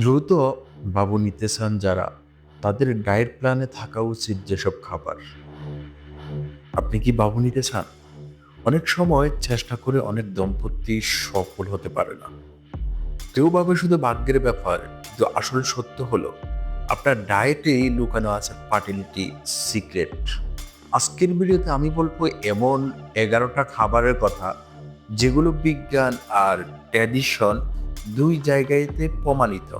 দ্রুত বাবু নিতে চান যারা, তাদের ডায়েট প্ল্যানে থাকা উচিত যেসব খাবার। আপনি কি বাবু নিতে চান? অনেক সময় চেষ্টা করে অনেক দম্পতি সফল হতে পারে না। কেউ ভাবে শুধু ভাগ্যের ব্যাপার, কিন্তু আসল সত্য হলো, আপনার ডায়েটেই লুকানো আছে ফার্টিলিটি সিক্রেট। আজকের ভিডিওতে আমি বলব এমন এগারোটা খাবারের কথা, যেগুলো বিজ্ঞান আর ট্র্যাডিশন দুই জায়গাতে প্রমাণিত।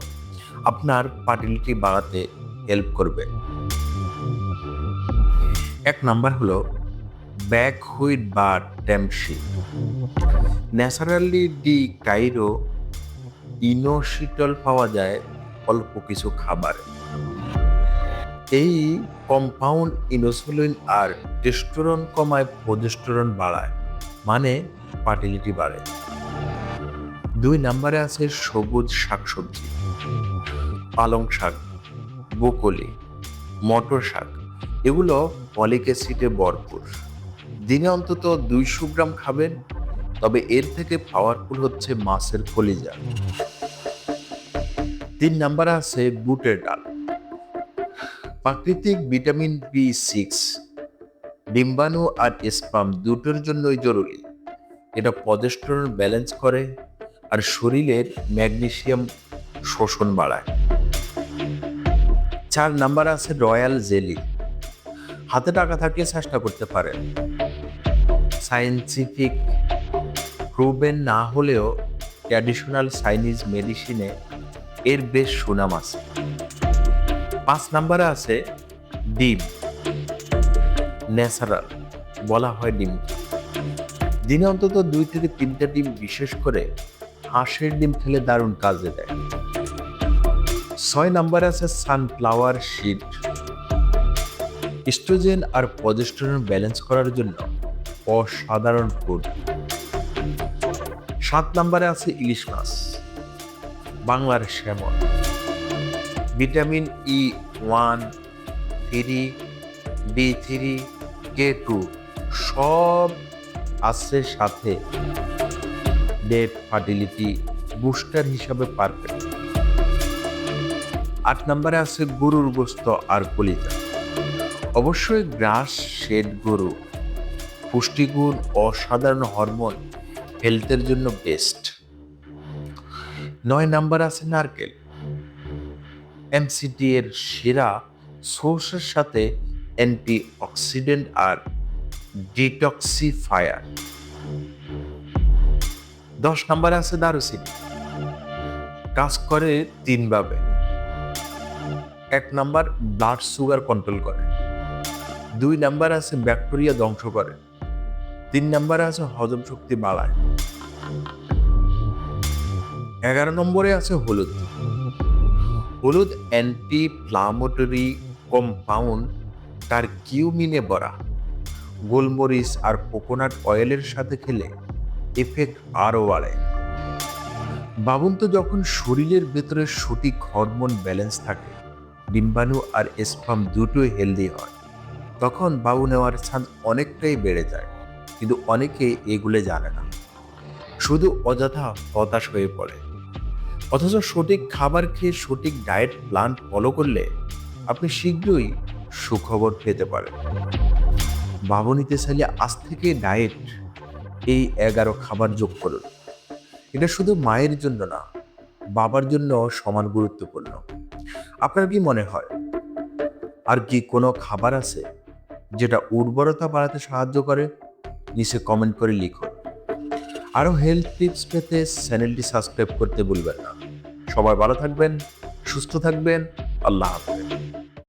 আপনার ফার্টিলিটি বাড়াতে হেল্প করবে। এক নাম্বার হলো ব্যাক হুইট বা ট্যামসি ন্যাচারালি ডি কাইরো ইনোসিটল পাওয়া যায় অল্প কিছু খাবার। এই কম্পাউন্ড ইনোসুলিন আর টেস্টোরন কমায় প্রজেস্টোরন বাড়ায় মানে ফার্টিলিটি বাড়ে। দুই নম্বরে আছে সবুজ শাকসবজি, পালং শাক বকলি মটর শাক। এগুলো ফলিক অ্যাসিডে ভরপুর। দিনে অন্তত দুইশো গ্রাম খাবেন, তবে এর থেকে পাওয়ারফুল হচ্ছে মাছের কলিজা। তিন নাম্বারে আছে বুটের ডাল। প্রাকৃতিক ভিটামিন বি সিক্স, ডিম্বাণু আর স্পাম দুটোর জন্যই জরুরি। এটা পজেস্টরন ব্যালেন্স করে আর শরীরের ম্যাগনেসিয়াম শোষণ বাড়ায়। চার নাম্বার আছে রয়্যাল জেলি। হাতে টাকা থাকলে চেষ্টা করতে পারেন। সায়েন্টিফিক প্রুভেন না হলেও ট্র্যাডিশনাল চাইনিজ মেডিসিনে এর বেশ সুনাম আছে। পাঁচ নাম্বারে আছে ডিম। ন্যাচারাল বলা হয় ডিম। দিনে অন্তত দুই থেকে তিনটা ডিম বিশেষ করে হাঁসের ডিম খেলে দারুণ কাজে দেয়। ছয় নাম্বারে আছে সানফ্লাওয়ার শিট ইস্ট্রোজেন আর পজেস্টোরন ব্যালেন্স করার জন্য অসাধারণ ফুড সাত নাম্বারে আছে ইলিশ মাছ। বাংলার শ্যামল। Vitamin E one three B three K two সব আছে সাথে। ডেট ফার্টিলিটি বুস্টার হিসাবে পারফেক্ট আট নম্বরে আছে গরুর গোস্ত আর কলিজা। অবশ্যই গ্রাস শেড গরু পুষ্টিগুণ অসাধারণ হরমোন হেলথের জন্য বেস্ট নয় নাম্বার আছে নারকেল। এমসিটি এর সেরা সোর্সের সাথে অ্যান্টি অক্সিডেন্ট আর ডিটক্সিফায়ার দশ নম্বরে আছে দারুচিনি। কাজ করে তিনভাবে। এক নাম্বার ব্লাড সুগার কন্ট্রোল করে। দুই নাম্বার আছে ব্যাকটেরিয়া ধ্বংস করে। তিন নাম্বারে আছে হজম শক্তি বাড়ায়। এগারো নম্বরে আছে হলুদ। হলুদ অ্যান্টি ফ্লামোটরি কম্পাউন্ড তার কিউমিনে ভরা। গোলমরিচ আর কোকোনাট অয়েলের সাথে খেলে এফেক্ট আরও বাড়ে। বাবুন তো যখন শরীরের ভেতরে সঠিক হরমোন ব্যালেন্স থাকে, ডিম্বাণু আর স্পাম দুটোই হেলদি হয়, তখন বাবু নেওয়ার চান্স অনেকটাই বেড়ে যায়, কিন্তু অনেকে এগুলো জানে না। শুধু অযথা হতাশ হয়ে পড়ে। অথচ সঠিক খাবার খেয়ে সঠিক ডায়েট প্ল্যান ফলো করলে আপনি শীঘ্রই সুখবর পেতে পারেন। বাবু নিতে চাইলে আজ থেকে ডায়েট এই এগারো খাবার যোগ করুন। এটা শুধু মায়ের জন্য না, বাবার জন্য সমান গুরুত্বপূর্ণ। আপনার কি মনে হয়, আর কি কোনো খাবার আছে যেটা উর্বরতা বাড়াতে সাহায্য করে? নিচে কমেন্ট করে লিখুন। আরও হেলথ টিপস পেতে চ্যানেলটি সাবস্ক্রাইব করতে ভুলবেন না। সবাই ভালো থাকবেন, সুস্থ থাকবেন, আল্লাহ হাফেজ।